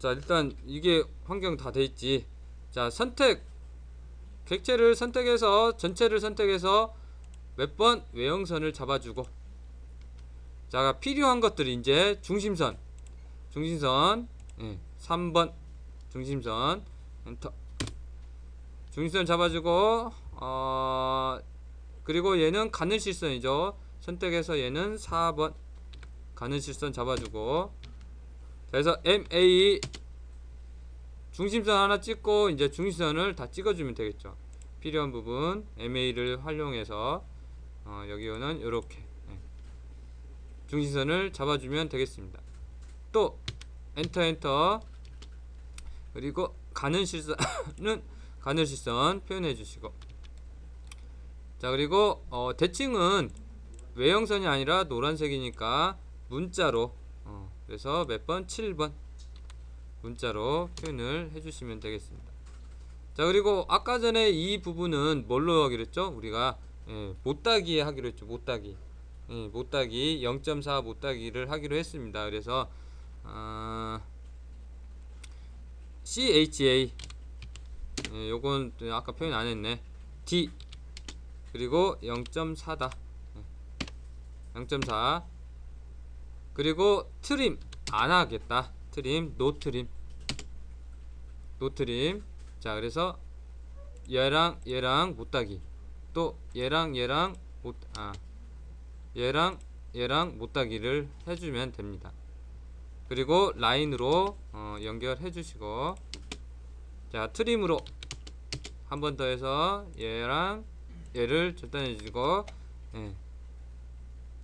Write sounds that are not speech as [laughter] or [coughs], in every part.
자 일단 이게 환경 다 돼 있지. 자 선택. 객체를 선택해서 전체를 선택해서 몇 번? 외형선을 잡아주고. 자 필요한 것들이 이제 중심선. 중심선 예, 3번. 중심선. 엔터 중심선 잡아주고 어 그리고 얘는 가는 실선이죠. 선택해서 얘는 4번. 가는 실선 잡아주고 그래서 MA 중심선 하나 찍고 이제 중심선을 다 찍어주면 되겠죠. 필요한 부분 MA를 활용해서 어, 여기는 이렇게 중심선을 잡아주면 되겠습니다. 또 엔터 엔터 그리고 가는 실선은 [coughs] 가는 실선 표현해 주시고 자 그리고 어, 대칭은 외형선이 아니라 노란색이니까 문자로 어, 그래서 몇 번? 7번 문자로 표현을 해주시면 되겠습니다. 자 그리고 아까 전에 이 부분은 뭘로 하기로 했죠? 우리가 예, 못따기 하기로 했죠. 못따기 예, 못따기 0.4 못따기를 하기로 했습니다. 그래서 어, CHA 예, 요건 아까 표현 안 했네. D 그리고 0.4다. 0.4 그리고 트림. 안 하겠다. 트림. 노 트림. 노 트림. 자 그래서 얘랑 얘랑 못 따기. 또 얘랑 얘랑 못 아. 얘랑 얘랑 못 따기를 해 주면 됩니다. 그리고 라인으로 어, 연결해 주시고. 자 트림으로 한 번 더 해서 얘랑 얘를 절단해 주고. 예.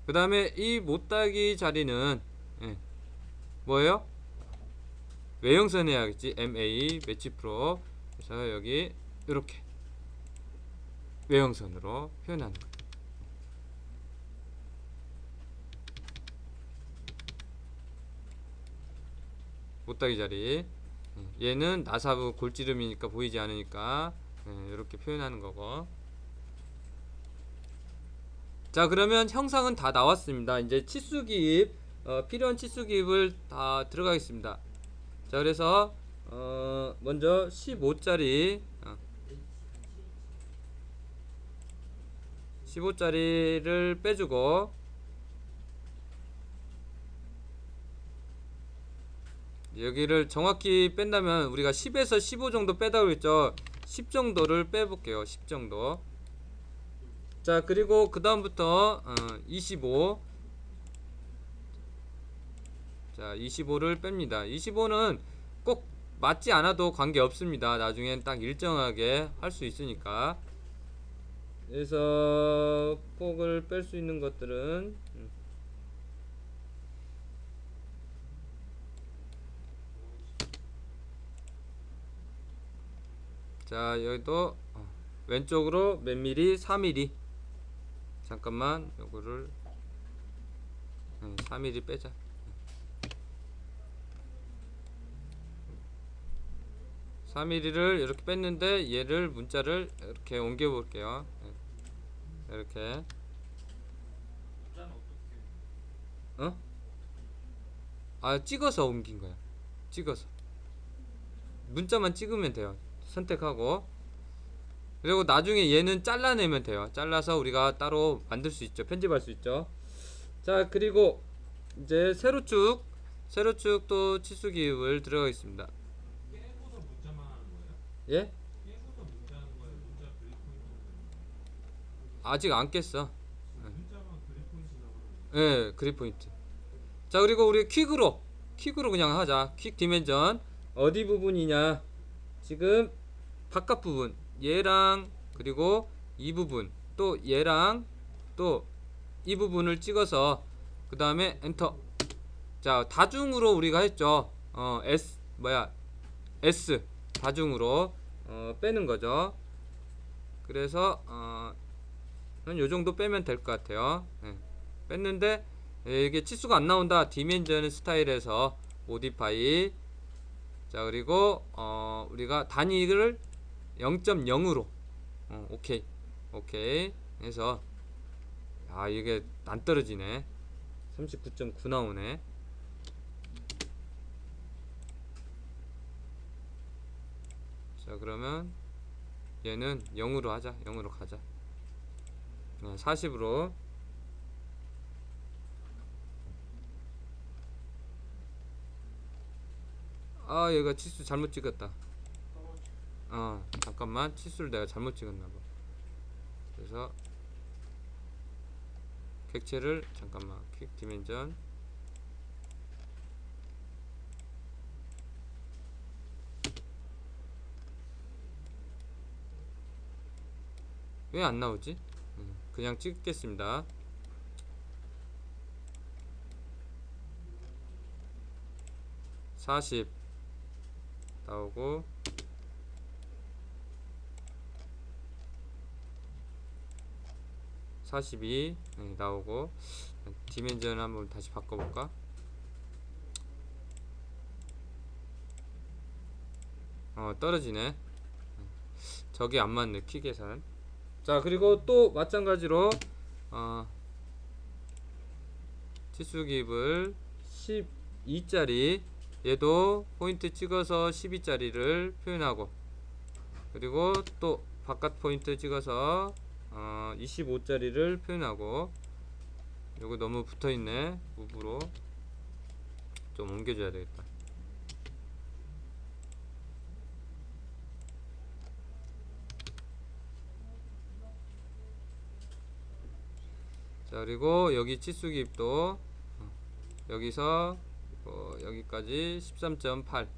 그 다음에 이 못따기 자리는 예, 뭐예요? 외형선 해야겠지 MA 매치 프로 그래서 여기 이렇게 외형선으로 표현하는 거예요. 못따기 자리 예, 얘는 나사부 골지름이니까 보이지 않으니까 예, 이렇게 표현하는 거고 자 그러면 형상은 다 나왔습니다. 이제 치수기입 어, 필요한 치수기입을 다 들어가겠습니다. 자 그래서 어, 먼저 15짜리 어, 15짜리를 빼주고 여기를 정확히 뺀다면 우리가 10에서 15 정도 빼다고 했죠? 10 정도를 빼볼게요. 10 정도 자 그리고 그 다음부터 어, 25 자, 25를 뺍니다. 25는 꼭 맞지 않아도 관계 없습니다. 나중엔 딱 일정하게 할 수 있으니까. 그래서 폭을 뺄 수 있는 것들은 음. 자, 여기도 어, 왼쪽으로 몇 미리? 4 미리. 잠깐만, 요거를 4미리 빼자. 3mm를 이렇게 뺐는데 얘를 문자를 이렇게 옮겨 볼게요. 이렇게? 어? 아 찍어서 옮긴 거야. 찍어서. 문자만 찍으면 돼요. 선택하고 그리고 나중에 얘는 잘라내면 돼요 잘라서 우리가 따로 만들 수 있죠 편집할 수 있죠 자 그리고 이제 세로축 세로축도 치수 기입을 들어가겠습니다 깨고서 문자만 하는 거예요? 예? 아직 안 깼어 나오는 예, 그립 포인트. 자, 그리고 우리 퀵으로 퀵으로 그냥 하자. 퀵 디멘전 어디 부분이냐? 지금 바깥 부분 얘랑 그리고 이 부분 또 얘랑 또 이 부분을 찍어서 그 다음에 엔터. 자, 다중으로 우리가 했죠. 어, S 뭐야? S 다중으로 어, 빼는 거죠. 그래서 어, 요 정도 빼면 될 것 같아요. 예. 뺐는데 예, 이게 치수가 안 나온다 디멘전 스타일에서 모디파이 자 그리고 어 우리가 단위를 0.0으로. 어, 오케이. 오케이. 해서 아 이게 안 떨어지네. 39.9 나오네. 자 그러면 얘는 0으로 하자. 0으로 가자. 40으로. 아 얘가 치수 잘못 찍었다 어 잠깐만. 치수를 내가 잘못 찍었나봐. 그래서 객체를 잠깐만. 퀵 디멘전. 왜 안 나오지? 음, 그냥 찍겠습니다. 사십. 나오고 사십이 네, 나오고 디멘전 한번 다시 바꿔볼까? 어 떨어지네. 저게 안 맞네 키 계산. 자 그리고 또 마찬가지로 어, 치수 기입을 12짜리 얘도 포인트 찍어서 12짜리를 표현하고 그리고 또 바깥 포인트 찍어서 어, 25짜리를 표현하고 요거 너무 붙어있네. 무브로 좀 옮겨줘야 되겠다. 자 그리고 여기 치수 기입도 어, 여기서 어, 여기까지 13.8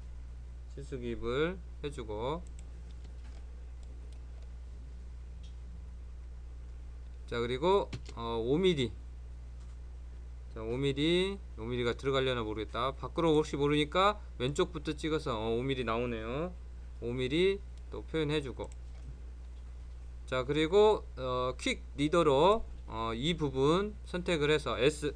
치수 기입을 해주고 자 그리고 어, 5mm 자 5mm 5mm가 들어가려나 모르겠다. 밖으로 혹시 모르니까 왼쪽부터 찍어서 어, 5mm 나오네요. 5mm 또 표현해주고. 자 그리고 어, 퀵 리더로 어, 이 부분 선택을 해서 S.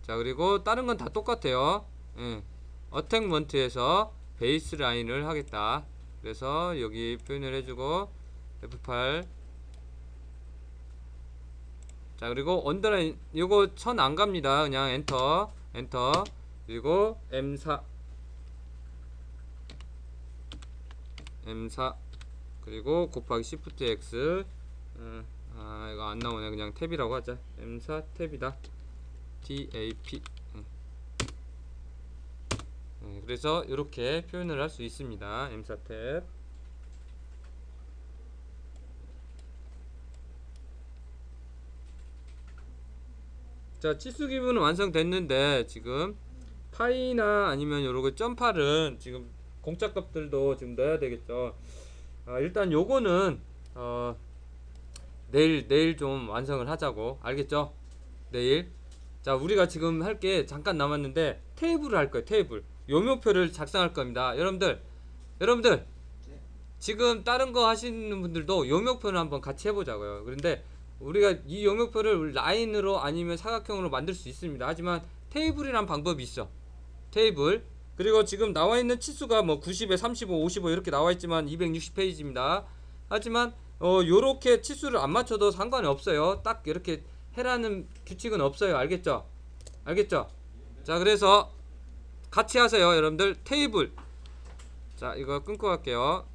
자 그리고 다른 건 다 똑같아요. 예. 어택먼트에서 베이스 라인을 하겠다. 그래서 여기 표현을 해주고 F8 자 그리고 언더라인 요거 천 안 갑니다. 그냥 엔터 엔터. 그리고 M4 M4 그리고 곱하기 Shift X. 음, 아 이거 안 나오네. 그냥 탭이라고 하자. M4 탭이다. TAP 음. 네, 그래서 이렇게 표현을 할 수 있습니다. M4 탭 자 치수 기분은 완성됐는데 지금 파이나 아니면 요렇게 점팔은 지금 공짜 값들도 지금 넣어야 되겠죠. 아, 일단 요거는 어 내일 내일 좀 완성을 하자고. 알겠죠? 내일. 자 우리가 지금 할 게 잠깐 남았는데 테이블을 할 거예요 테이블. 요묘표를 작성할 겁니다. 여러분들 여러분들. 지금 다른 거 하시는 분들도 요묘표를 한번 같이 해보자고요. 그런데 우리가 이 요묘표를 라인으로 아니면 사각형으로 만들 수 있습니다 하지만 테이블이란 방법이 있어 테이블 그리고 지금 나와 있는 치수가 뭐 90에 35, 55 이렇게 나와 있지만 260페이지입니다. 하지만 어 요렇게 치수를 안 맞춰도 상관이 없어요. 딱 이렇게 해라는 규칙은 없어요. 알겠죠? 알겠죠? 자, 그래서 같이 하세요, 여러분들. 테이블. 자, 이거 끊고 갈게요.